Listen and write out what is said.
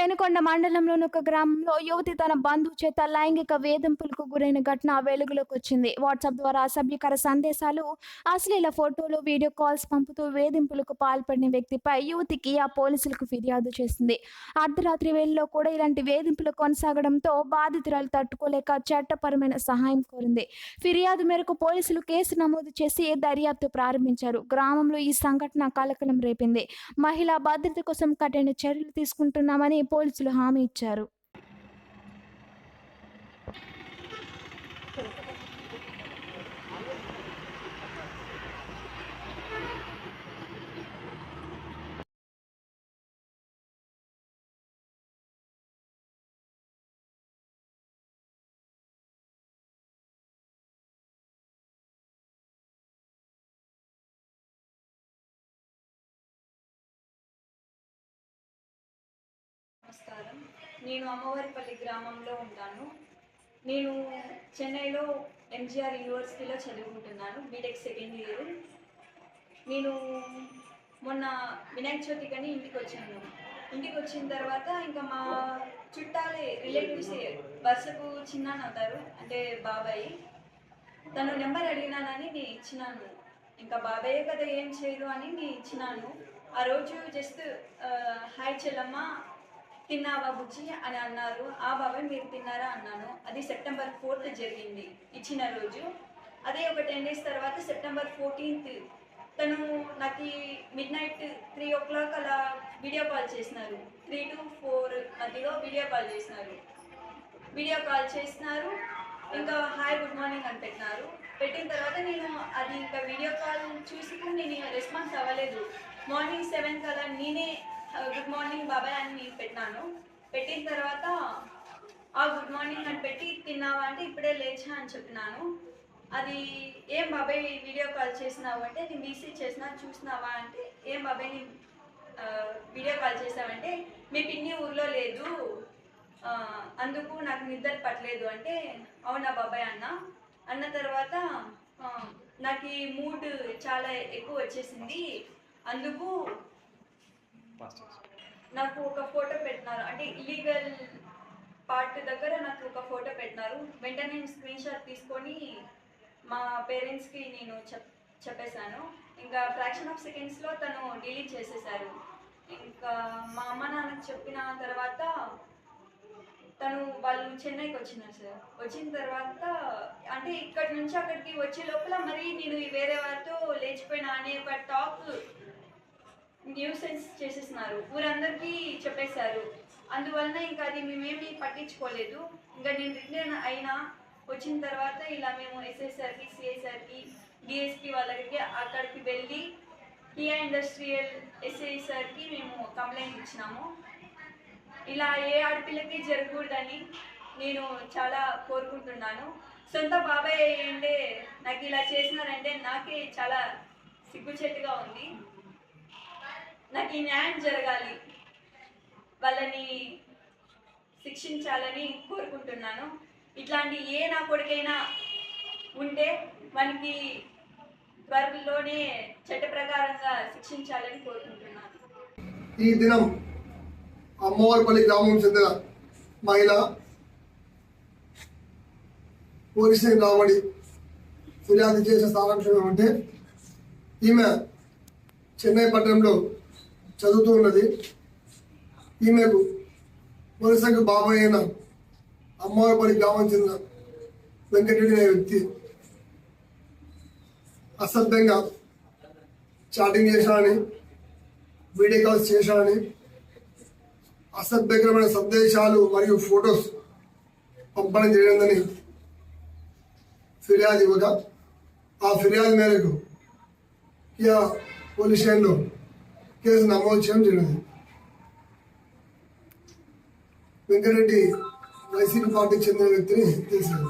పెనుకొండ మండలంలోని ఒక గ్రామంలో యువతి తన బంధువు చేత లైంగిక వేధింపులకు గురైన ఘటన వెలుగులోకి వచ్చింది. వాట్సాప్ ద్వారా అసభ్యకర సందేశాలు అశ్లీల ఫోటోలు వీడియో కాల్స్ పంపుతూ వేధింపులకు పాల్పడిన వ్యక్తిపై యువతికి ఆ పోలీసులకు ఫిర్యాదు చేసింది. అర్ధరాత్రి వేళలో కూడా ఇలాంటి వేధింపులు కొనసాగడంతో బాధితురాలు తట్టుకోలేక చట్టపరమైన సహాయం కోరింది. ఫిర్యాదు మేరకు పోలీసులు కేసు నమోదు చేసి దర్యాప్తు ప్రారంభించారు. గ్రామంలో ఈ సంఘటన కలకలం రేపింది. మహిళా భద్రత కోసం కఠిన చర్యలు తీసుకుంటున్నామని పోలీసులు హామీ ఇచ్చారు. నేను అమ్మవారిపల్లి గ్రామంలో ఉంటాను. నేను చెన్నైలో ఎంజిఆర్ యూనివర్సిటీలో చదువుకుంటున్నాను బీటెక్ సెకండ్ ఇయర్. నేను మొన్న వినాయక చవితికని ఇంటికి వచ్చాను. ఇంటికి వచ్చిన తర్వాత ఇంకా మా చుట్టాలే రిలేటివ్స్ వరుసకు చిన్నాను అవుతారు అంటే బాబాయ్. తను నెంబర్ అడిగినానని నేను ఇచ్చినాను. ఇంకా బాబాయ్ కదా ఏం చేయరు అని నేను ఇచ్చినాను. ఆ రోజు జస్ట్ హాయ్ చెల్లమ్మ తిన్నావా బుజ్జి? అని అన్నారు. ఆ బాబాయ్ మీరు తిన్నారా? అన్నాను. అది సెప్టెంబర్ ఫోర్త్ జరిగింది. ఇచ్చిన రోజు. అదే ఒక టెన్ డేస్ తర్వాత సెప్టెంబర్ ఫోర్టీన్త్ తను నాకు midnight three o'clock అలా వీడియో కాల్ చేసినారు. త్రీ టు ఫోర్ మధ్యలో వీడియో కాల్ చేసినారు. వీడియో కాల్ చేసినారు. ఇంకా హాయ్ గుడ్ మార్నింగ్ అని పెట్టినారు. పెట్టిన తర్వాత నేను అది ఇంకా వీడియో కాల్ చూసి నేను రెస్పాన్స్ అవ్వలేదు. మార్నింగ్ సెవెన్ కల్లా నేనే గుడ్ మార్నింగ్ బాబాయ్ అని నేను పెట్టాను పెట్టిన తర్వాత ఆ గుడ్ మార్నింగ్ అని పెట్టి తిన్నావా అంటే ఇప్పుడే లేచా అని చెప్పినాను. అది ఏం బాబాయ్ వీడియో కాల్ చేసినావు అంటే నేను బీసీ చేసినా చూసినావా అంటే ఏం బాబాయ్ నేను వీడియో కాల్ చేసావంటే మీ పిన్ని ఊర్లో లేదు. అందుకు నాకు నిద్ర పట్టలేదు అంటే అవునా బాబాయ్ అన్న. అన్న తర్వాత నాకు ఈ మూడ్ చాలా ఎక్కువ వచ్చేసింది. అందుకు నాకు ఒక ఫోటో పెట్టినారు. అంటే ఇల్లీగల్ పార్ట్ దగ్గర నాకు ఒక ఫోటో పెట్టినారు. వెంటనే స్క్రీన్ షాట్ తీసుకొని మా పేరెంట్స్కి నేను చెప్ చెప్పేశాను. ఇంకా ఫ్రాక్షన్ ఆఫ్ సెకండ్స్లో తను డిలీట్ చేసేసారు ఇంకా మా అమ్మ నాన్నకు చెప్పిన తర్వాత తను వాళ్ళు చెన్నైకి వచ్చినారు సార్. వచ్చిన తర్వాత అంటే ఇక్కడి నుంచి అక్కడికి వచ్చే లోపల మరి నేను వేరే వారితో లేచిపోయినా అనే ఒక టాక్ న్యూసెన్స్ చేసేసినారు ఊరందరికీ చెప్పేశారు. అందువలన ఇంకా అది మేమేమి పట్టించుకోలేదు. ఇంకా నేను రిటర్న్ అయినా వచ్చిన తర్వాత ఇలా మేము ఎస్ఐ సార్కి సిఐ సార్కి డిఎస్పి వాళ్ళకి అక్కడికి వెళ్ళి కియా ఇండస్ట్రియల్ ఎస్ఐ సార్కి మేము కంప్లైంట్ ఇచ్చినాము. ఇలా ఏ ఆడపిల్లకి జరగకూడదని నేను చాలా కోరుకుంటున్నాను. సొంత బాబాయ్ అంటే నాకు ఇలా చేసినారంటే నాకే చాలా సిగ్గుచేటుగా ఉంది. నాకు ఈ న్యాయం జరగాలి. వాళ్ళని శిక్షించాలని కోరుకుంటున్నాను. ఇట్లాంటి ఏ నా కొడుకైనా ఉంటే మనకి త్వరలోనే చట్ట ప్రకారంగా శిక్షించాలని కోరుకుంటున్నాను. ఈ దినం అమ్మవారిపల్లి గ్రామం చెందిన మహిళ పోలీస్ రాబడి ఫిర్యాదు చేసిన సారాంశం ఏమంటే ఈమె చెన్నై పట్టణంలో చదువుతూ ఉన్నది. ఈమెకు వరుసకు బాబాయ్ అయిన అమ్మవారిపల్లి గ్రామం చెందిన వెంకటరెడ్డి అనే వ్యక్తి అసభ్యంగా చాటింగ్ చేశానని వీడియో కాల్స్ చేశానని అసభ్యకరమైన సందేశాలు మరియు ఫొటోస్ పంపడం జరిగిందని ఫిర్యాదు ఇవ్వగా ఆ ఫిర్యాదు మేరకు ఇక పోలీస్ స్టేషన్లో కేసు నమోదు చేయడం జరిగింది. వెంకరెడ్డి వైసీపీ పార్టీకి చెందిన వ్యక్తిని తెలిసారు.